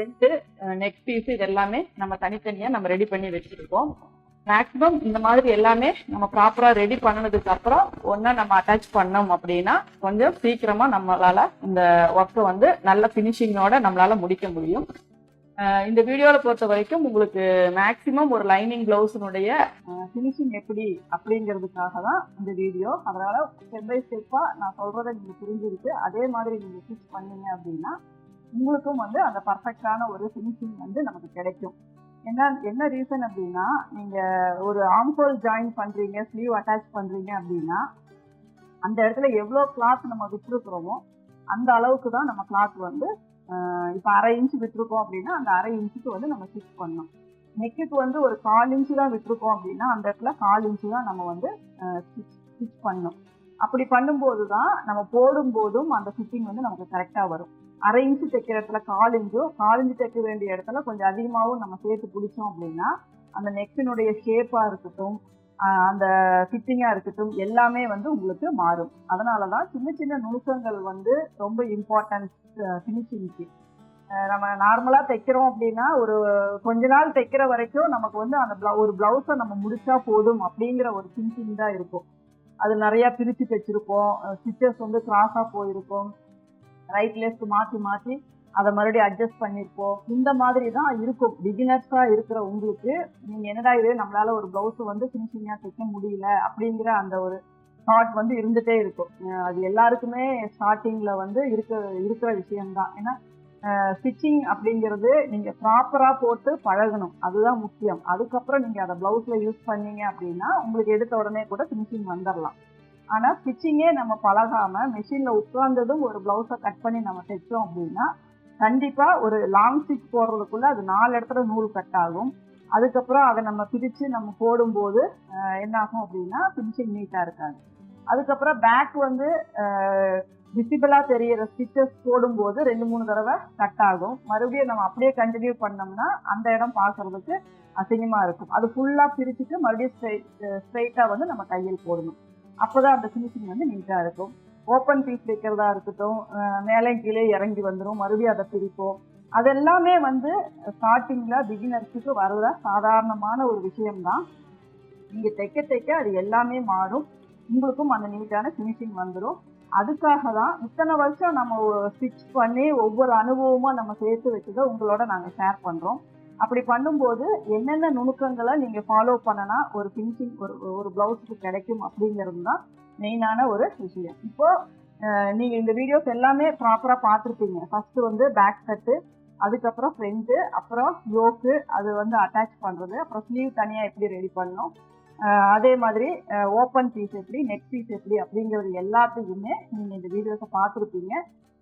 Front neck piece இது எல்லாமே நம்ம தனித்தனியாக நம்ம ரெடி பண்ணி வச்சுருக்கோம். மேக்ஸிமம் இந்த மாதிரி எல்லாமே நம்ம ப்ராப்பராக ரெடி பண்ணதுக்கு அப்புறம் ஒன்றா நம்ம அட்டாச் பண்ணோம் அப்படின்னா கொஞ்சம் சீக்கிரமாக நம்மளால் இந்த ஒர்க்கை வந்து நல்ல ஃபினிஷிங்கோட நம்மளால் முடிக்க முடியும். இந்த வீடியோவில் பொறுத்த வரைக்கும் உங்களுக்கு மேக்ஸிமம் ஒரு லைனிங் பிளவுஸினுடைய ஃபினிஷிங் எப்படி அப்படிங்கிறதுக்காக தான் இந்த வீடியோ அதனால் ஸ்டெப் பை ஸ்டெப்பாக நான் சொல்கிறத நீங்கள் புரிஞ்சிருக்கு அதே மாதிரி நீங்கள் ஸ்டிச் பண்ணீங்க அப்படின்னா உங்களுக்கும் வந்து அந்த பர்ஃபெக்டான ஒரு ஃபினிஷிங் வந்து நமக்கு கிடைக்கும். என்ன என்ன ரீசன் அப்படின்னா நீங்கள் ஒரு ஆம்ஹோல் ஜாயின் பண்ணுறீங்க ஸ்லீவ் அட்டாச் பண்ணுறீங்க அப்படின்னா அந்த இடத்துல எவ்வளோ கிளாத் நம்ம விட்டுருக்குறோமோ அந்த அளவுக்கு தான் நம்ம கிளாத் வந்து இப்போ அரை இன்ச்சு விட்டுருக்கோம் அப்படின்னா அந்த அரை இன்ச்சுக்கு வந்து நம்ம ஸ்டிச் பண்ணணும். நெக்குக்கு வந்து ஒரு கால் இன்ச்சு தான் விட்டுருக்கோம் அப்படின்னா அந்த இடத்துல கால் இன்ச்சு தான் நம்ம வந்து ஸ்டிச் ஸ்டிச் பண்ணணும். அப்படி பண்ணும்போது தான் நம்ம போடும்போதும் அந்த ஃபிட்டிங் வந்து நமக்கு கரெக்டாக வரும். அரை இன்ச்சு தைக்கிற இடத்துல கால் இன்ச்சோ கால் இன்ச்சு தைக்க வேண்டிய இடத்துல கொஞ்சம் அதிகமாகவும் நம்ம சேர்த்து பிடிச்சோம் அப்படின்னா அந்த நெக்கினுடைய ஷேப்பாக இருக்கட்டும் அந்த ஃபிட்டிங்காக இருக்கட்டும் எல்லாமே வந்து உங்களுக்கு மாறும். அதனால தான் சின்ன சின்ன நுணுக்கங்கள் வந்து ரொம்ப இம்பார்ட்டன்ஸ் ஃபினிஷிங்க்கு நம்ம நார்மலாக தைக்கிறோம் அப்படின்னா ஒரு கொஞ்ச நாள் தைக்கிற வரைக்கும் நமக்கு வந்து அந்த ப்ளவு ஒரு ப்ளவுஸை நம்ம முடிச்சா போதும் அப்படிங்கிற ஒரு திங்கிங் தான் இருக்கும். அது நிறையா பிரித்து தைச்சிருப்போம் ஸ்டிச்சஸ் வந்து கிராஸாக போயிருக்கும். ரைட் லெஃப்ட் மாற்றி மாற்றி அதை மறுபடியும் அட்ஜஸ்ட் பண்ணியிருப்போம் இந்த மாதிரி தான் இருக்கும் பிகினர்ஸாக இருக்கிற உங்களுக்கு நீங்கள் என்னடா இது நம்மளால ஒரு ப்ளவுஸ் வந்து ஃபினிஷிங்காக தைக்க முடியல அப்படிங்கிற அந்த ஒரு தாட் வந்து இருந்துகிட்டே இருக்கும். அது எல்லாருக்குமே ஸ்டார்டிங்கில் வந்து இருக்க இருக்கிற விஷயம்தான். ஏன்னா ஸ்டிச்சிங் அப்படிங்கிறது நீங்கள் ப்ராப்பராக போட்டு பழகணும். அதுதான் முக்கியம். அதுக்கப்புறம் நீங்கள் அதை ப்ளவுஸில் யூஸ் பண்ணீங்க அப்படின்னா உங்களுக்கு எடுத்த உடனே கூட ஃபினிஷிங் வந்துடலாம் ஆனால் ஸ்டிச்சிங்கே நம்ம பழகாமல் மிஷினில் உட்கார்ந்ததும் ஒரு ப்ளவுஸை கட் பண்ணி நம்ம தைச்சோம் அப்படின்னா கண்டிப்பாக ஒரு லாங் ஸ்டிச் போடுறதுக்குள்ள அது நாலு இடத்துல நூல் கட் ஆகும். அதுக்கப்புறம் அதை நம்ம பிரித்து நம்ம போடும்போது என்னாகும் அப்படின்னா ஃபினிஷிங் நீட்டாக இருக்காது. அதுக்கப்புறம் பேக் வந்து விசிபிளாக தெரியிற ஸ்டிச்சஸ் போடும்போது ரெண்டு மூணு தடவை கட் ஆகும். மறுபடியும் நம்ம அப்படியே கண்டினியூ பண்ணோம்னா அந்த இடம் பார்க்கறதுக்கு அசிங்கமாக இருக்கும். அது ஃபுல்லாக பிரிச்சுட்டு மறுபடியும் ஸ்ட்ரைட் ஸ்ட்ரைட்டாக வந்து நம்ம கையில் போடணும். அப்போதான் அந்த ஃபினிஷிங் வந்து நீட்டாக இருக்கும். ஓப்பன் பீஸ் வைக்கிறதா இருக்கட்டும் மேலே கீழே இறங்கி வந்துடும் மறுபடியும் அதை பிரிப்போம். அதெல்லாமே வந்து ஸ்டார்டிங்கில் பிகினர்ஸுக்கு வர்ற சாதாரணமான ஒரு விஷயம்தான். நீங்கள் தைக்க தைக்க அது எல்லாமே மாறும். உங்களுக்கும் அந்த நீட்டான ஃபினிஷிங் வந்துடும் அதுக்காக தான் இத்தனை வருஷம் நம்ம ஸ்டிச் பண்ணி ஒவ்வொரு அனுபவமும் நம்ம சேர்த்து வச்சதை உங்களோட நாங்கள் ஷேர் பண்ணுறோம் அப்படி பண்ணும்போது என்னென்ன நுணுக்கங்களை நீங்கள் ஃபாலோ பண்ணனா ஒரு ஃபினிஷிங் ஒரு ஒரு ப்ளவுஸுக்கு கிடைக்கும் அப்படிங்கிறது தான் மெயினான ஒரு விஷயம். இப்போது நீங்கள் இந்த வீடியோஸ் எல்லாமே ப்ராப்பராக பார்த்துருப்பீங்க. ஃபஸ்ட்டு வந்து பேக் கட்டு அதுக்கப்புறம் ஃப்ரண்ட்டு அப்புறம் யோக்கு அது வந்து அட்டாச் பண்ணுறது அப்புறம் ஸ்லீவ் தனியாக எப்படி ரெடி பண்ணணும் அதே மாதிரி ஓப்பன் பீஸ் எப்படி நெக் பீஸ் எப்படி அப்படிங்கிறது எல்லாத்தையுமே நீங்கள் இந்த வீடியோஸை பார்த்துருப்பீங்க.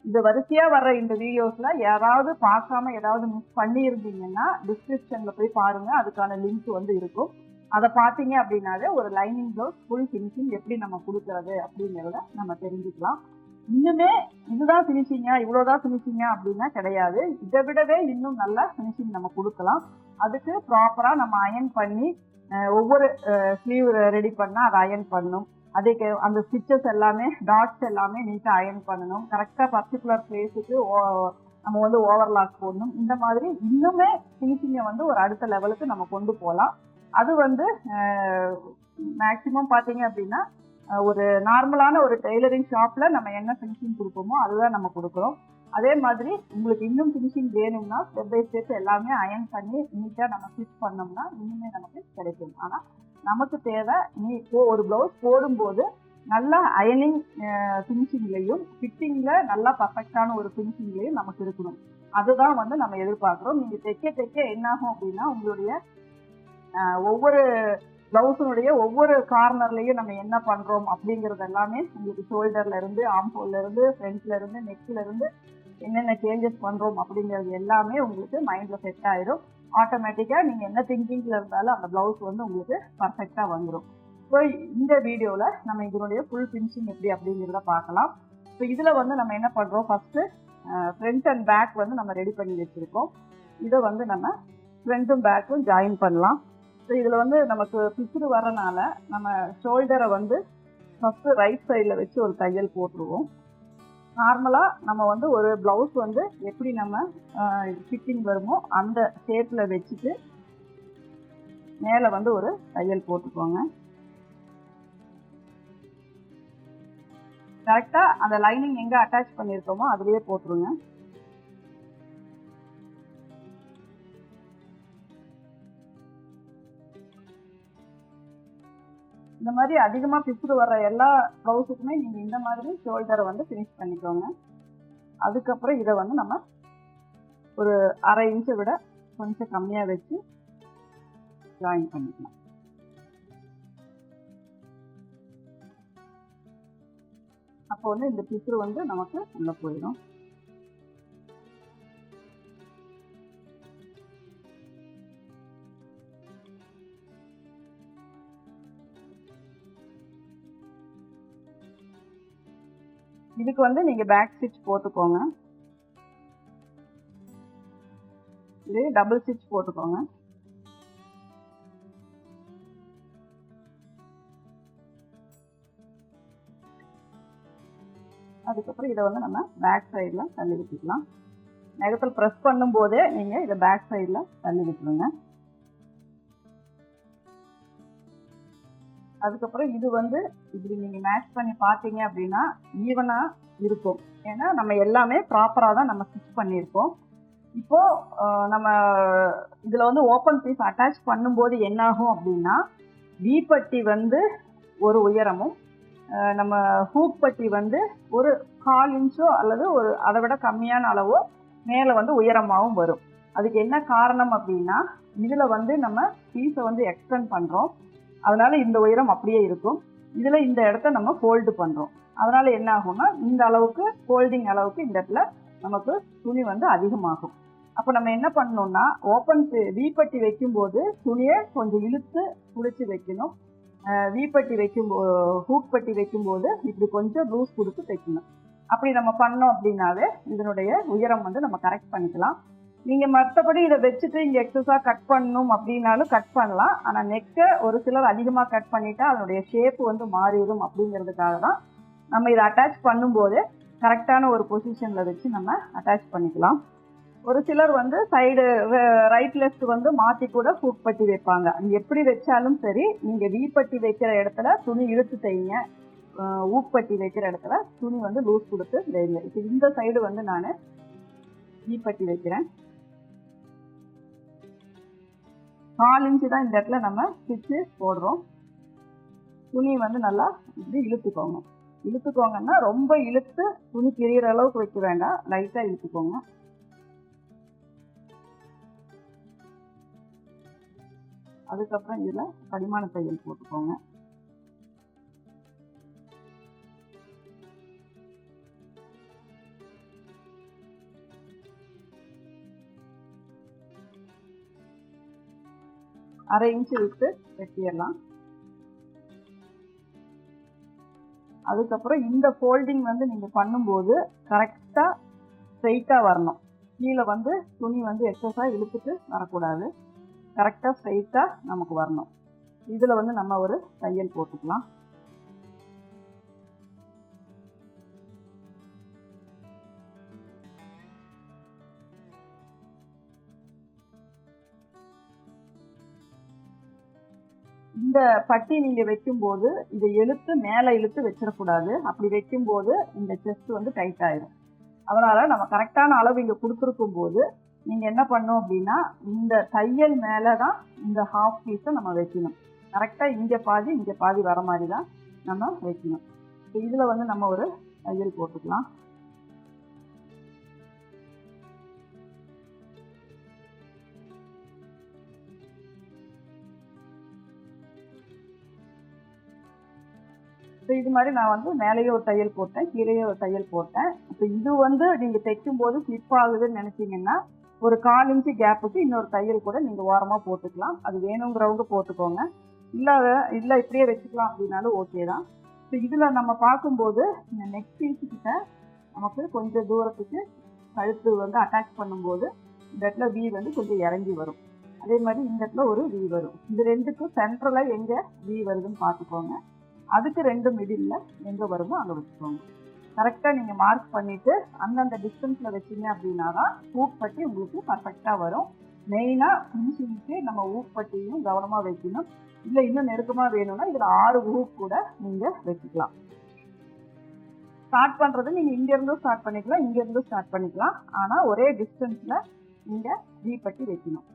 இது வரிசையா வர்ற இந்த வீடியோஸ்ல யாராவது பார்க்காம ஏதாவது மிஸ் பண்ணியிருந்தீங்கன்னா டிஸ்கிரிப்ஷன்ல போய் பாருங்க. அதுக்கான லிங்க் வந்து இருக்கும். அதை பார்த்தீங்க அப்படின்னாலே ஒரு லைனிங் ப்ளவுஸ் ஃபுல் ஃபினிஷிங் எப்படி நம்ம கொடுக்கறது அப்படிங்கிறத நம்ம தெரிஞ்சுக்கலாம். இன்னுமே இதுதான் ஃபினிஷிங்கா இவ்வளோதான் ஃபினிஷிங்கா அப்படின்னா கிடையாது. இதை விடவே இன்னும் நல்லா ஃபினிஷிங் நம்ம கொடுக்கலாம். அதுக்கு ப்ராப்பராக நம்ம அயன் பண்ணி ஒவ்வொரு ஸ்லீவ் ரெடி பண்ணால் அதை அயன் பண்ணணும். அதுக்கு அந்த ஸ்டிச்சஸ் எல்லாமே டாட்ஸ் எல்லாமே நீட்டாக அயன் பண்ணணும். கரெக்டாக பர்டிகுலர் பிளேஸுக்கு நம்ம வந்து ஓவர்லாக் போடணும். இந்த மாதிரி இன்னுமே ஃபினிஷிங்கை வந்து ஒரு அடுத்த லெவலுக்கு நம்ம கொண்டு போகலாம். அது வந்து மேக்சிமம் பார்த்தீங்க அப்படின்னா ஒரு நார்மலான ஒரு டெய்லரிங் ஷாப்பில் நம்ம என்ன ஃபினிஷிங் கொடுப்போமோ அதுதான் நம்ம கொடுக்குறோம். அதே மாதிரி உங்களுக்கு இன்னும் ஃபினிஷிங் வேணும்னா ஸ்டெப் பை ஸ்டெப் எல்லாமே அயன் பண்ணி நீட்டாக நம்ம ஸ்டிச் பண்ணோம்னா இன்னுமே நமக்கு கிடைக்கும். ஆனால் நமக்கு தேவை நீ இப்போ ஒரு ப்ளவுஸ் போடும்போது நல்லா அயனிங் ஃபினிஷிங்லையும் ஃபிட்டிங்கில் நல்லா பர்ஃபெக்டான ஒரு ஃபினிஷிங்லையும் நமக்கு இருக்கணும். அதுதான் வந்து நம்ம எதிர்பார்க்குறோம். நீங்கள் தைக்க தைக்க என்னாகும் அப்படின்னா உங்களுடைய ஒவ்வொரு ப்ளவுஸினுடைய ஒவ்வொரு கார்னர்லையும் நம்ம என்ன பண்ணுறோம் அப்படிங்கிறது எல்லாமே உங்களுக்கு ஷோல்டர்லேருந்து ஆம்போல்லேருந்து ஃப்ரண்ட்லேருந்து நெக்லேருந்து என்னென்ன சேஞ்சஸ் பண்ணுறோம் அப்படிங்கிறது எல்லாமே உங்களுக்கு மைண்டில் செட் ஆயிடும் ஆட்டோமேட்டிக்காக நீங்கள் என்ன திங்கிங்கில் இருந்தாலும் அந்த ப்ளவுஸ் வந்து உங்களுக்கு பர்ஃபெக்டாக வந்துடும் ஸோ இந்த வீடியோவில் நம்ம இதனுடைய ஃபுல் ஃபினிஷிங் எப்படி அப்படிங்கிறத பார்க்கலாம். ஸோ இதில் வந்து நம்ம என்ன பண்ணுறோம் ஃபஸ்ட்டு ஃப்ரண்ட் அண்ட் பேக் வந்து நம்ம ரெடி பண்ணி வச்சுருக்கோம். இதை வந்து நம்ம ஃப்ரண்ட்டும் பேக்கும் ஜாயின் பண்ணலாம். ஸோ இதில் வந்து நமக்கு பிசுறு வரனால நம்ம ஷோல்டரை வந்து ஃபஸ்ட்டு ரைட் சைடில் வச்சு ஒரு தையல் போட்டுருவோம். நார்மலாக நம்ம வந்து ஒரு ப்ளவுஸ் வந்து எப்படி நம்ம ஃபிட்டிங் வருமோ அந்த ஷேப்பில் வச்சுட்டு மேலே வந்து ஒரு தையல் போட்டுக்கோங்க. கரெக்டாக அந்த லைனிங் எங்கே அட்டாச் பண்ணியிருக்கோமோ அதுலேயே போட்டுருங்க. இந்த மாதிரி அதிகமாக பிசுறு வர்ற எல்லா ப்ளவுஸுக்குமே நீங்கள் இந்த மாதிரி ஷோல்டரை வந்து ஃபினிஷ் பண்ணிக்கோங்க. அதுக்கப்புறம் இதை வந்து நம்ம ஒரு அரை இன்ச்சை விட கொஞ்சம் கம்மியாக வச்சு ஜாயின் பண்ணிக்கலாம். அப்போ வந்து இந்த பிசுறு வந்து நமக்கு உள்ளே போயிடும். இதுக்கு வந்து நீங்க பேக் ஸ்டிச் போட்டுக்கோங்க. இது டபுள் ஸ்டிச் போட்டுக்கோங்க. அதுக்கப்புறம் இதை வந்து நம்ம பேக் சைடில் தள்ளி விட்டுக்கலாம். நகத்தில் ப்ரெஸ் பண்ணும்போதே நீங்கள் இதை பேக் சைடில் தள்ளி விட்டுருங்க. அதுக்கப்புறம் இது வந்து இப்படி நீங்கள் மேட்ச் பண்ணி பார்த்தீங்க அப்படின்னா ஈவனாக இருக்கும். ஏன்னா நம்ம எல்லாமே ப்ராப்பராக தான் நம்ம ஸ்டிச் பண்ணியிருக்கோம் இப்போ நம்ம இதில் வந்து ஓப்பன் பீஸ் அட்டாச் பண்ணும்போது என்னாகும் அப்படின்னா வீப்பட்டி வந்து ஒரு உயரமும் நம்ம ஹூக் பட்டி வந்து ஒரு கால் இன்ச்சோ அல்லது ஒரு அதை விட கம்மியான அளவோ மேலே வந்து உயரமாகவும் வரும். அதுக்கு என்ன காரணம் அப்படின்னா இதில் வந்து நம்ம பீஸை வந்து எக்ஸ்டெண்ட் பண்ணுறோம் அதனால இந்த உயரம் அப்படியே இருக்கும். இதில் இந்த இடத்த நம்ம ஃபோல்டு பண்ணுறோம் அதனால் என்ன ஆகும்னா இந்த அளவுக்கு ஃபோல்டிங் அளவுக்கு இந்த இடத்துல நமக்கு துணி வந்து அதிகமாகும். அப்போ நம்ம என்ன பண்ணணும்னா ஓப்பன் வீப்பட்டி வைக்கும்போது துணியை கொஞ்சம் இழுத்து குளிச்சு வைக்கணும். வீப்பட்டி வைக்கும் ஹூக் பட்டி வைக்கும்போது இப்படி கொஞ்சம் லூஸ் கொடுத்து தைக்கணும். அப்படி நம்ம பண்ணோம் அப்படின்னாவே இதனுடைய உயரம் வந்து நம்ம கரெக்ட் பண்ணிக்கலாம். நீங்கள் மற்றபடி இதை வச்சுட்டு இங்கே எக்ஸஸாக கட் பண்ணணும் அப்படின்னாலும் கட் பண்ணலாம். ஆனால் நெக்கை ஒரு சிலர் அதிகமாக கட் பண்ணிட்டா அதனுடைய ஷேப் வந்து மாறிடும் அப்படிங்கிறதுக்காக தான் நம்ம இதை அட்டாச் பண்ணும்போது கரெக்டான ஒரு பொசிஷனில் வச்சு நம்ம அட்டாச் பண்ணிக்கலாம். ஒரு சிலர் வந்து சைடு ரைட் லெஃப்ட் வந்து மாற்றி கூட ஹூக் பட்டி வைப்பாங்க. அது எப்படி வச்சாலும் சரி நீங்கள் வீப்பட்டி வைக்கிற இடத்துல துணி இழுத்து தைங்க ஊப்பட்டி வைக்கிற இடத்துல துணி வந்து லூஸ் கொடுத்து தைங்க இப்போ இந்த சைடு வந்து நான் வீப்பட்டி வைக்கிறேன். நாலு இன்ச்சு தான் இந்த இடத்துல நம்ம ஸ்டிச்சு போடுறோம். துணி வந்து நல்லா இப்படி இழுத்துக்கோங்க. இழுத்துக்கோங்கன்னா ரொம்ப இழுத்து துணி பிரியிற அளவுக்கு வைக்க வேண்டாம். லைட்டாக இழுத்துக்கோங்க. அதுக்கப்புறம் இதில் படிமான தையல் போட்டுக்கோங்க. அரை இன்ச்சு விட்டு வெட்டிடலாம். அதுக்கப்புறம் இந்த ஃபோல்டிங் வந்து நீங்கள் பண்ணும்போது கரெக்டாக ஸ்ட்ரைட்டாக வரணும். கீழே வந்து துணி வந்து எக்ஸஸாக இழுத்துட்டு வரக்கூடாது. கரெக்டாக ஸ்ட்ரைட்டாக நமக்கு வரணும். இதில் வந்து நம்ம ஒரு தையல் போட்டுக்கலாம். இந்த பட்டி நீங்கள் வைக்கும்போது இதை இழுத்து மேலே இழுத்து வச்சிடக்கூடாது. அப்படி வைக்கும்போது இந்த செஸ்ட் வந்து டைட் ஆயிரும். அதனால நம்ம கரெக்டான அளவு இங்கே கொடுத்துருக்கும் போது நீங்க என்ன பண்ணோம் அப்படின்னா இந்த தையல் மேலே தான் இந்த ஹாஃப் பீஸை நம்ம வைக்கணும். கரெக்டாக இங்கே பாதி இங்கே பாதி வர மாதிரி தான் நம்ம வைக்கணும். இப்போ இதில் வந்து நம்ம ஒரு தையல் போட்டுக்கலாம். ஸோ இது மாதிரி நான் வந்து மேலேயே ஒரு தையல் போட்டேன் கீழேயே ஒரு தையல் போட்டேன். இப்போ இது வந்து நீங்கள் தைக்கும் போது ஸ்லிப் ஆகுதுன்னு நினச்சிங்கன்னா ஒரு கால் இன்ச்சு கேப்புக்கு இன்னொரு தையல் கூட நீங்கள் ஓரமாக போட்டுக்கலாம். அது வேணுங்கிறவங்க போட்டுக்கோங்க. இல்லை இல்லை இப்படியே வச்சுக்கலாம் அப்படின்னாலும் ஓகே தான். இப்போ இதில் நம்ம பார்க்கும்போது இந்த நெக் பீஸ் கிட்ட நமக்கு கொஞ்சம் தூரத்துக்கு கழுத்து வந்து அட்டாச் பண்ணும்போது இந்த இடத்துல வி வந்து கொஞ்சம் இறங்கி வரும். அதே மாதிரி இந்த இடத்துல ஒரு வி வரும். இது ரெண்டுக்கும் சென்ட்ரலாக எங்கே வி வருதுன்னு பார்த்துக்கோங்க. அதுக்கு ரெண்டு மிடில் எங்கே வருமோ அங்கே வச்சுக்கோங்க. கரெக்டாக நீங்கள் மார்க் பண்ணிவிட்டு அந்தந்த டிஸ்டன்ஸில் வச்சிங்க அப்படின்னா தான் ஊப்பட்டி உங்களுக்கு பர்ஃபெக்டாக வரும். மெயினாக ஃபினிஷிங்க்கு நம்ம ஊப்பட்டியும் கவனமாக வைக்கணும். இல்லை இன்னும் நெருக்கமாக வேணும்னா இதில் ஆறு ஊப் கூட நீங்கள் வச்சுக்கலாம். ஸ்டார்ட் பண்ணுறது நீங்கள் இங்கேருந்தும் ஸ்டார்ட் பண்ணிக்கலாம் இங்கேருந்தும் ஸ்டார்ட் பண்ணிக்கலாம். ஆனால் ஒரே டிஸ்டன்ஸில் நீங்கள் வி பட்டி வைக்கணும்.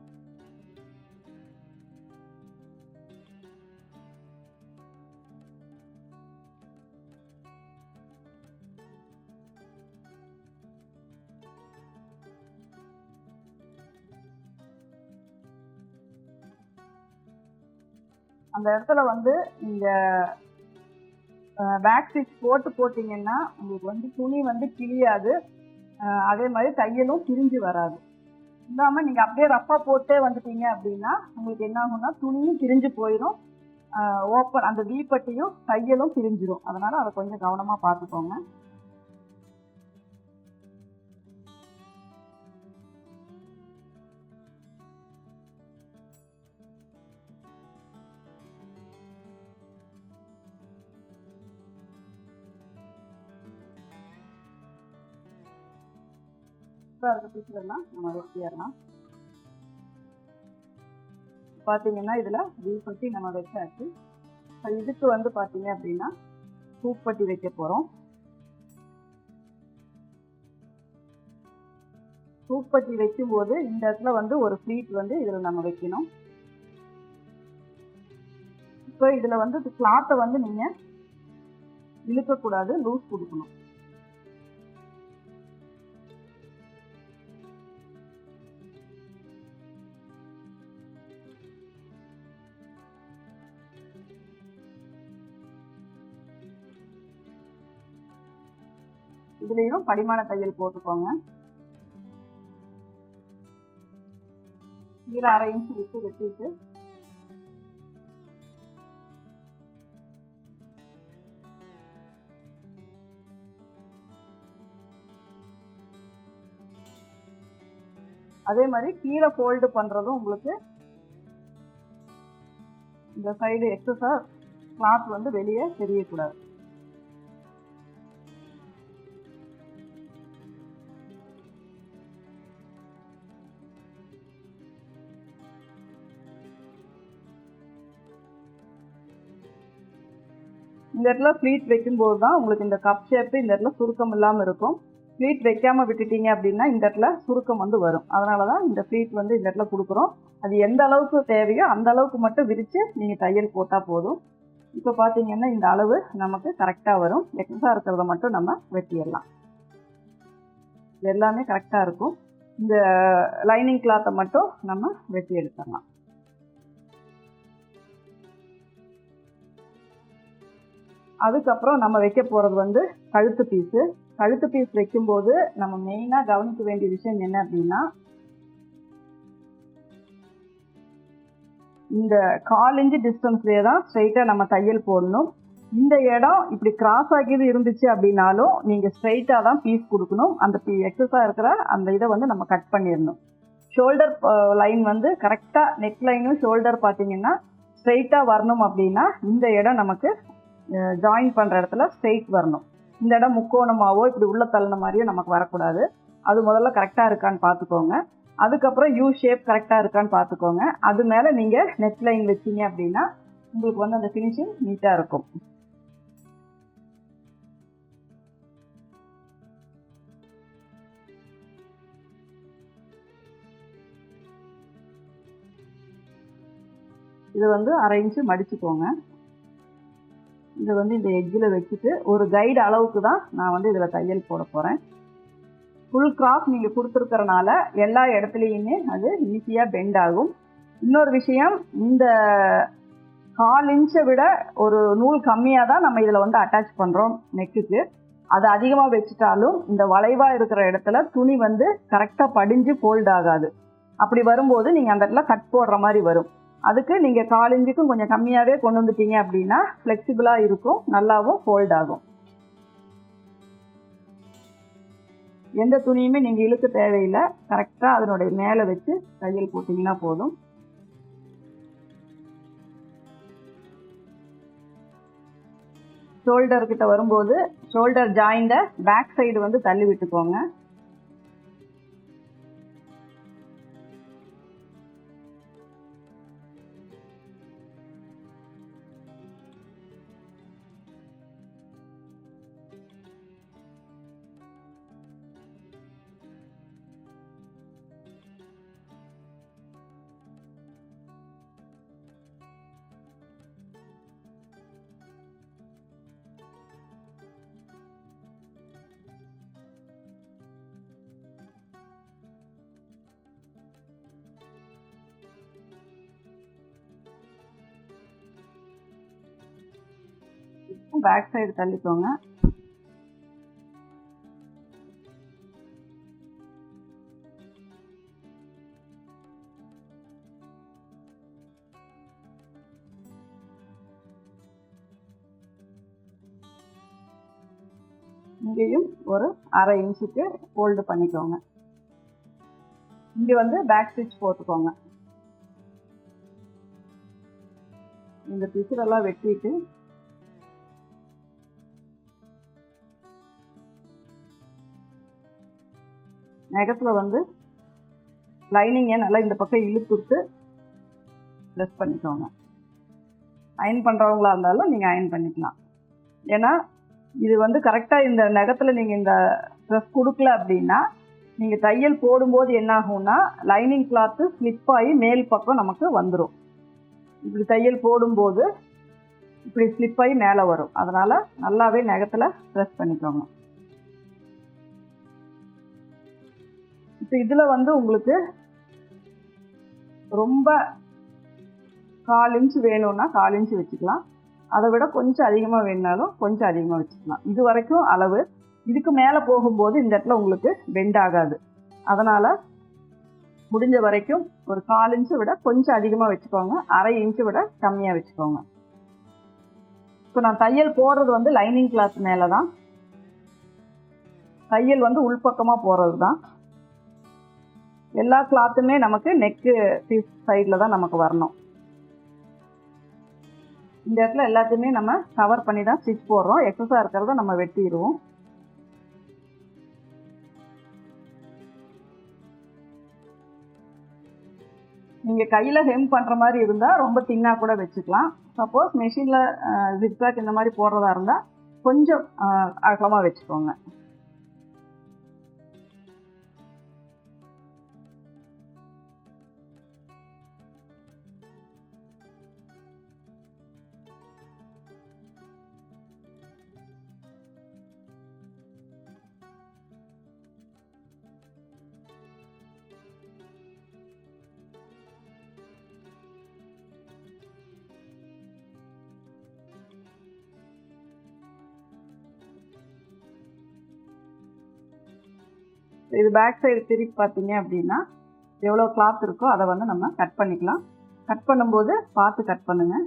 அந்த இடத்துல வந்து நீங்க பேக் போட்டு போட்டீங்கன்னா உங்களுக்கு வந்து துணி வந்து கிழியாது. அதே மாதிரி தையலும் பிரிஞ்சு வராது. இல்லாம நீங்க அப்படியே ரஃபா போட்டே வந்துட்டீங்க அப்படின்னா உங்களுக்கு என்ன ஆகும்னா துணியும் பிரிஞ்சு போயிடும் ஓப்பன் அந்த வீப்பட்டியும் தையலும் பிரிஞ்சிடும் அதனால அதை கொஞ்சம் கவனமா பார்த்துக்கோங்க. இப்போ இருக்க பீஸ்லாம் நம்ம வெட்டிடலாம் பார்த்தீங்கன்னா இதில் வீப்பட்டி நம்ம வச்சாச்சு. இப்போ இதுக்கு வந்து பார்த்தீங்க அப்படின்னா பூப்பட்டி வைக்க போகிறோம் பூப்பட்டி வைக்கும்போது இந்த இடத்துல வந்து ஒரு ஃப்ளீட் வந்து இதில் நம்ம வைக்கணும். இப்போ இதில் வந்து கிளாத்தை வந்து நீங்கள் இழுக்கக்கூடாது லூஸ் கொடுக்கணும். இதுலேயும் படிமான தையல் போட்டுக்கோங்க. கீழே அரை இன்ச் விட்டு வெட்டிட்டு. அதே மாதிரி கீழே ஃபோல்டு பண்றதும் உங்களுக்கு இந்த சைடு எக்ஸஸாக கிளாத் வந்து வெளியே தெரியக்கூடாது. இந்த இடத்துல ஃப்ளீட் வைக்கும்போது தான் உங்களுக்கு இந்த கப் ஷேப்பு இந்த இடத்துல சுருக்கம் இல்லாமல் இருக்கும். ஃப்ளீட் வைக்காமல் விட்டுட்டீங்க அப்படின்னா இந்த இடத்துல சுருக்கம் வந்து வரும். அதனால தான் இந்த ஃப்ளீட் வந்து இந்த இடத்துல கொடுக்குறோம். அது எந்த அளவுக்கு தேவையோ அந்த அளவுக்கு மட்டும் விரித்து நீங்கள் தையல் போட்டால் போதும். இப்போ பார்த்தீங்கன்னா இந்த அளவு நமக்கு கரெக்டாக வரும். எக்ஸஸாக இருக்கிறத மட்டும் நம்ம வெட்டிடலாம். இது எல்லாமே கரெக்டாக இருக்கும். இந்த லைனிங் கிளாத்தை மட்டும் நம்ம வெட்டி எடுத்துடலாம். அதுக்கப்புறம் நம்ம வைக்க போகிறது வந்து கழுத்து பீஸு கழுத்து பீஸ் வைக்கும்போது நம்ம மெயினாக கவனிக்க வேண்டிய விஷயம் என்ன அப்படின்னா இந்த கால் இன்ச்சு டிஸ்டன்ஸ்லேயே தான் ஸ்ட்ரைட்டாக நம்ம தையல் போடணும். இந்த இடம் இப்படி கிராஸ் ஆகியது இருந்துச்சு அப்படின்னாலும் நீங்கள் ஸ்ட்ரைட்டாக தான் பீஸ் கொடுக்கணும். அந்த பீ எக்ஸஸாக இருக்கிற அந்த இதை வந்து நம்ம கட் பண்ணிடணும். ஷோல்டர் லைன் வந்து கரெக்டாக நெக் லைனும் ஷோல்டர் பார்த்தீங்கன்னா ஸ்ட்ரைட்டாக வரணும் அப்படின்னா இந்த இடம் நமக்கு ஜாயின் பண்ணுற இடத்துல ஸ்ட்ரெயிட் வரணும். இந்த இடம் முக்கோணமாவோ இப்படி உள்ள தள்ளின மாதிரியோ நமக்கு வரக்கூடாது. அது முதல்ல கரெக்டாக இருக்கான்னு பார்த்துக்கோங்க. அதுக்கப்புறம் யூ ஷேப் கரெக்டாக இருக்கான்னு பார்த்துக்கோங்க. அது மேலே நீங்கள் நெட் லைன் வச்சீங்க அப்படின்னா உங்களுக்கு வந்து அந்த ஃபினிஷிங் நீட்டாக இருக்கும். இது வந்து அரை இன்ச்சு மடிச்சுக்கோங்க. இதை வந்து இந்த எட்ஜில் வச்சுட்டு ஒரு கைடு அளவுக்கு தான் நான் வந்து இதில் தையல் போட போகிறேன் ஃபுல் கிராஸ் நீங்கள் கொடுத்துருக்கறனால எல்லா இடத்துலையுமே அது ஈஸியாக பெண்ட் ஆகும். இன்னொரு விஷயம் இந்த கால் இன்ச்சை விட ஒரு நூல் கம்மியாக தான் நம்ம இதில் வந்து அட்டாச் பண்ணுறோம் நெக்குக்கு அது அதிகமாக வச்சுட்டாலும் இந்த வளைவாக இருக்கிற இடத்துல துணி வந்து கரெக்டாக படிஞ்சு ஃபோல்ட் ஆகாது. அப்படி வரும்போது நீங்கள் அந்த இடத்துல கட் போடுற மாதிரி வரும். அதுக்கு நீங்கள் கால் இஞ்சுக்கும் கொஞ்சம் கம்மியாகவே கொண்டு வந்துட்டீங்க அப்படின்னா ஃப்ளெக்சிபிளாக இருக்கும். நல்லாவும் ஃபோல்ட் ஆகும். எந்த துணியுமே நீங்கள் இழுக்க தேவையில்லை. கரெக்டாக அதனுடைய மேலே வச்சு தையல் போட்டிங்கன்னா போதும். ஷோல்டர் கிட்ட வரும்போது ஷோல்டர் ஜாயிண்ட பேக் சைடு வந்து தள்ளி விட்டுக்கோங்க. பேக் சைடு தள்ளிக்கோங்க. இங்கேயும் ஒரு அரை இன்ச்சுக்கு ஃபோல்டு பண்ணிக்கோங்க. இங்க வந்து பேக் ஸ்டிச் போட்டுக்கோங்க. இந்த பிசுரெல்லாம் வெட்டிட்டு நெகத்தில் வந்து லைனிங்கை நல்லா இந்த பக்கம் இழுத்துட்டு ப்ரெஸ் பண்ணிக்கோங்க. அயன் பண்ணுறவங்களா இருந்தாலும் நீங்கள் அயன் பண்ணிக்கலாம். ஏன்னா இது வந்து கரெக்டாக இந்த நகத்தில் நீங்கள் இந்த ட்ரெஸ் கொடுக்கல அப்படின்னா நீங்கள் தையல் போடும்போது என்னாகும்னா லைனிங் கிளாத்து ஸ்லிப் ஆகி மேல் பக்கம் நமக்கு வந்துடும் இப்படி தையல் போடும்போது இப்படி ஸ்லிப் ஆகி மேலே வரும். அதனால் நல்லாவே நகத்தில் ப்ரெஸ் பண்ணிக்கோங்க. இப்போ இதில் வந்து உங்களுக்கு ரொம்ப கால் இன்ச்சு வேணும்னா கால் இன்ச்சு வச்சுக்கலாம். அதை விட கொஞ்சம் அதிகமாக வேணுனாலும் கொஞ்சம் அதிகமாக வச்சுக்கலாம். இது வரைக்கும் அளவு. இதுக்கு மேலே போகும்போது இந்த இடத்துல உங்களுக்கு பெண்ட் ஆகாது. அதனால் முடிஞ்ச வரைக்கும் ஒரு கால் இன்ச்சு விட கொஞ்சம் அதிகமாக வச்சுக்கோங்க. அரை இன்ச்சு விட கம்மியாக வச்சுக்கோங்க. இப்போ நான் தையல் போடுறது வந்து லைனிங் கிளாத் மேலே தான் தையல் வந்து உள்பக்கமாக போகிறது தான் எல்லா கிளாத்துமே நமக்கு நெக்கு பீஸ் சைடில் தான் நமக்கு வரணும். இந்த இடத்துல எல்லாத்தையுமே நம்ம கவர் பண்ணி தான் ஸ்டிச் போடுறோம். எக்ஸஸாக இருக்கிறத நம்ம வெட்டிடுவோம். நீங்கள் கையில் ஹெம் பண்ணுற மாதிரி இருந்தால் ரொம்ப தின்னாக கூட வச்சுக்கலாம். சப்போஸ் மெஷினில் ஜிக்ஸாக் இந்த மாதிரி போடுறதா இருந்தால் கொஞ்சம் அகலமாக வச்சுக்கோங்க. இது பேக் சைடு திருப்பி பார்த்தீங்க அப்படின்னா எவ்வளோ கிளாத் இருக்கோ அதை வந்து நம்ம கட் பண்ணிக்கலாம். கட் பண்ணும்போது பார்த்து கட் பண்ணுங்கள்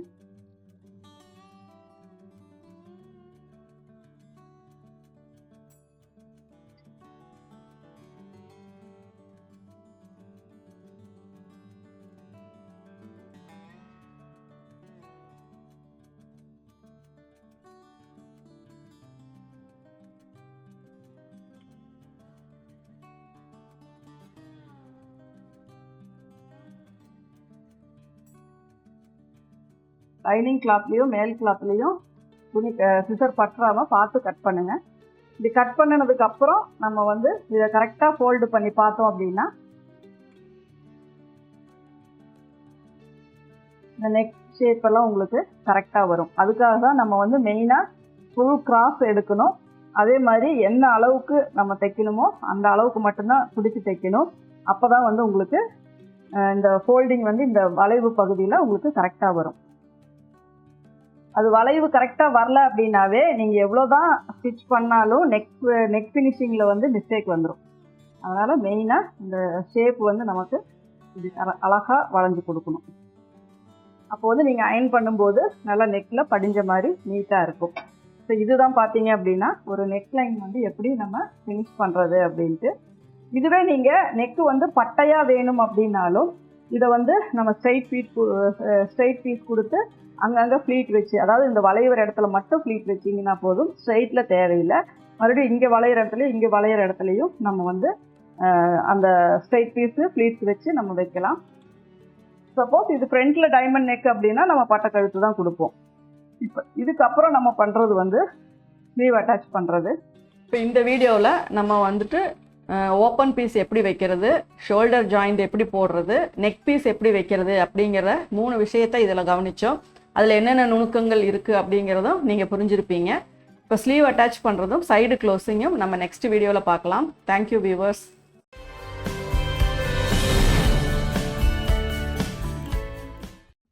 லைனிங் கிளாத்லேயும் மேல் கிளாத்லேயும் துணி சிசர் பற்றாமல் பார்த்து கட் பண்ணுங்கள் இப்படி கட் பண்ணினதுக்கப்புறம் நம்ம வந்து இதை கரெக்டாக ஃபோல்டு பண்ணி பார்த்தோம் அப்படின்னா இந்த நெக் ஷேப்பெல்லாம் உங்களுக்கு கரெக்டாக வரும். அதுக்காக தான் நம்ம வந்து மெயினாக ஃபுல் கிராஸ் எடுக்கணும். அதே மாதிரி என்ன அளவுக்கு நம்ம தைக்கணுமோ அந்த அளவுக்கு மட்டும்தான் பிடிச்சி தைக்கணும். அப்போ தான் வந்து உங்களுக்கு இந்த ஃபோல்டிங் வந்து இந்த வளைவு பகுதியில் உங்களுக்கு கரெக்டாக வரும். அது வளைவு கரெக்டாக வரல அப்படின்னாவே நீங்கள் எவ்வளோ தான் ஸ்டிச் பண்ணாலும் நெக் நெக் ஃபினிஷிங்கில் வந்து மிஸ்டேக் வந்துடும் அதனால் மெயினாக இந்த ஷேப் வந்து நமக்கு இது அழகாக வளைஞ்சு கொடுக்கணும். அப்போ வந்து நீங்கள் அயன் பண்ணும்போது நல்லா நெக்கில் படிஞ்ச மாதிரி நீட்டாக இருக்கும். ஸோ இதுதான் பார்த்தீங்க அப்படின்னா ஒரு நெக் லைன் வந்து எப்படி நம்ம ஃபினிஷ் பண்ணுறது அப்படின்ட்டு. இதுவே நீங்கள் நெக்கு வந்து பட்டையாக வேணும் அப்படின்னாலும் இதை வந்து நம்ம ஸ்ட்ரைட் பீஸ் ஸ்ட்ரைட் பீஸ் கொடுத்து அங்கங்கே ஃப்ளீட் வச்சு அதாவது இந்த வளையிற இடத்துல மட்டும் ஃப்ளீட் வச்சிங்கன்னா போதும். ஸ்ட்ரைட்டில் தேவையில்லை. மறுபடியும் இங்கே வளையிற இடத்துலையும் இங்கே வளையிற இடத்துலையும் நம்ம வந்து அந்த ஸ்ட்ரெயிட் பீஸு ஃப்ளீட்ஸ் வச்சு நம்ம வைக்கலாம். சப்போஸ் இது ஃப்ரண்ட்டில் டைமண்ட் நெக் அப்படின்னா நம்ம பட்டை கழுத்து தான் கொடுப்போம். இப்போ இதுக்கப்புறம் நம்ம பண்ணுறது வந்து ஸ்லீவ் அட்டாச் பண்ணுறது இப்போ இந்த வீடியோவில் நம்ம வந்துட்டு ஓப்பன் பீஸ் எப்படி வைக்கிறது ஷோல்டர் ஜாயிண்ட் எப்படி போடுறது நெக் பீஸ் எப்படி வைக்கிறது அப்படிங்கிற மூணு விஷயத்தை இதில் கவனித்தோம் அதில் என்னென்ன நுணுக்கங்கள் இருக்குது அப்படிங்கிறதும் நீங்கள் புரிஞ்சிருப்பீங்க. இப்போ ஸ்லீவ் அட்டாச் பண்ணுறதும் சைடு க்ளோஸிங்கும் நம்ம நெக்ஸ்ட் வீடியோவில் பார்க்கலாம். Thank you viewers